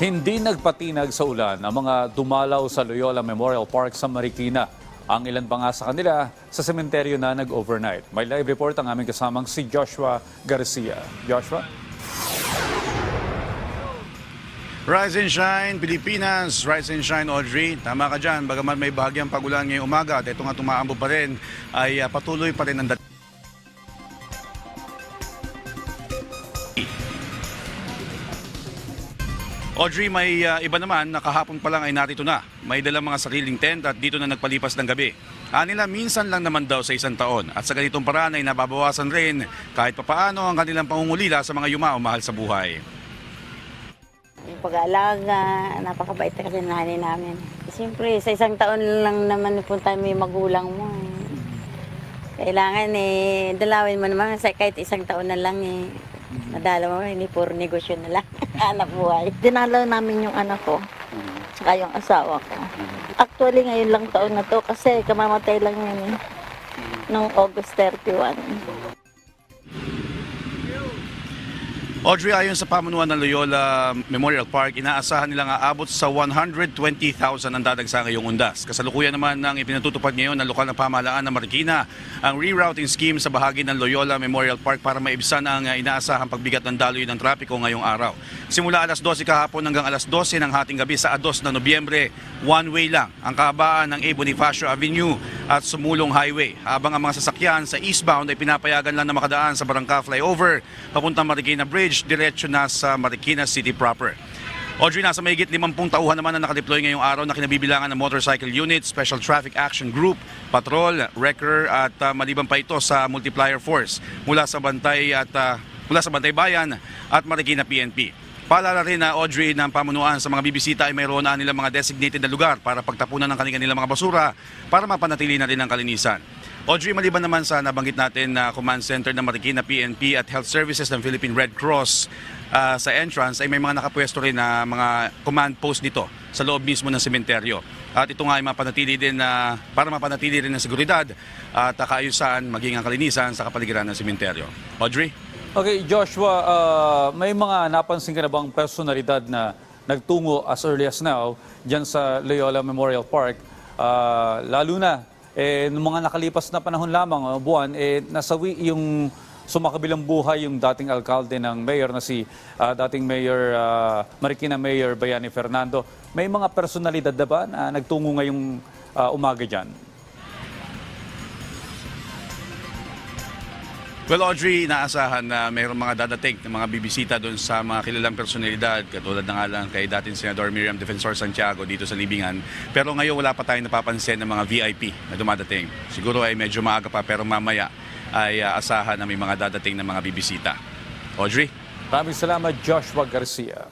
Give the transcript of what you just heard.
Hindi nagpatinag sa ulan ang mga dumalaw sa Loyola Memorial Park sa Marikina. Ang ilan pa nga sa kanila sa sementeryo na nag-overnight. May live report ang aming kasamang si Joshua Garcia. Joshua? Rise and Shine, Pilipinas. Rise and Shine, Audrey. Tama ka dyan. Bagaman may bahagyang pagulan ngayong umaga at ito nga tumaambo pa rin, ay ah, patuloy pa rin ang dat- Audrey, may ah, iba naman na kahapon pa lang ay narito na. May dalang mga sariling tent at dito na nagpalipas ng gabi. Anila minsan lang naman daw sa isang taon at sa ganitong paraan ay nababawasan rin kahit papaano ang kanilang pangungulila sa mga yumao mahal sa buhay. Yung pag-aalaga, napakabait na kasi nanay namin. Siyempre, sa isang taon lang naman punta may magulang mo. Kailangan eh, dalawin mo naman sa kahit isang taon na lang eh. Nadala mo, hindi puro negosyo na lang. Anak buhay. dinalaw namin yung anak ko, saka yung asawa ko. Actually, ngayon lang taon na to kasi kamamatay lang yun eh. Noong August 31. Audrey, ayon sa pamunuan ng Loyola Memorial Park, inaasahan nilang aabot sa 120,000 ang dadagsa ngayong undas. Kasalukuyan naman ng ipinatutupad ngayon ng lokal na pamahalaan ng Marikina ang rerouting scheme sa bahagi ng Loyola Memorial Park para maibsan ang uh, inaasahang pagbigat ng daloy ng trapiko ngayong araw. Simula alas 12 kahapon hanggang alas 12 ng hating gabi sa 2 na Nobyembre, one way lang ang kahabaan ng A. Bonifacio Avenue at Sumulong Highway. Habang ang mga sasakyan sa eastbound ay pinapayagan lang na makadaan sa Barangka Flyover papuntang Marikina Bridge, diretso na sa Marikina City proper. Audrey, nasa mahigit 50 tauhan naman na nakadeploy ngayong araw na kinabibilangan ng Motorcycle Unit, Special Traffic Action Group, Patrol, Wrecker at uh, maliban pa ito sa Multiplier Force mula sa Bantay at uh, mula sa Bantay Bayan at Marikina PNP. Paalala rin na Audrey ng pamunuan sa mga bibisita ay mayroon na nilang mga designated na lugar para pagtapunan ng kanilang mga basura para mapanatili na rin ang kalinisan. Audrey, maliban naman sa nabanggit natin na Command Center ng Marikina PNP at Health Services ng Philippine Red Cross ah, sa entrance ay may mga nakapwesto rin na mga command post dito sa loob mismo ng sementeryo. At ito nga ay mapanatili din na para mapanatili rin ang seguridad at kaayusan maging ang kalinisan sa kapaligiran ng sementeryo. Audrey? Okay, Joshua, uh, may mga napansin ka na bang personalidad na nagtungo as early as now dyan sa Loyola Memorial Park? Uh, lalo na, eh, nung mga nakalipas na panahon lamang, uh, buwan, eh, nasawi yung sumakabilang buhay yung dating alkalde ng mayor na si uh, dating mayor uh, Marikina Mayor Bayani Fernando. May mga personalidad na ba na nagtungo ngayong uh, umaga dyan? Well, Audrey, naasahan na mayroong mga dadating ng mga bibisita doon sa mga kilalang personalidad, katulad na nga lang kay dating Senador Miriam Defensor Santiago dito sa Libingan. Pero ngayon wala pa tayong napapansin ng mga VIP na dumadating. Siguro ay medyo maaga pa pero mamaya ay ah, asahan na may mga dadating ng mga bibisita. Audrey? Maraming salamat, Joshua Garcia.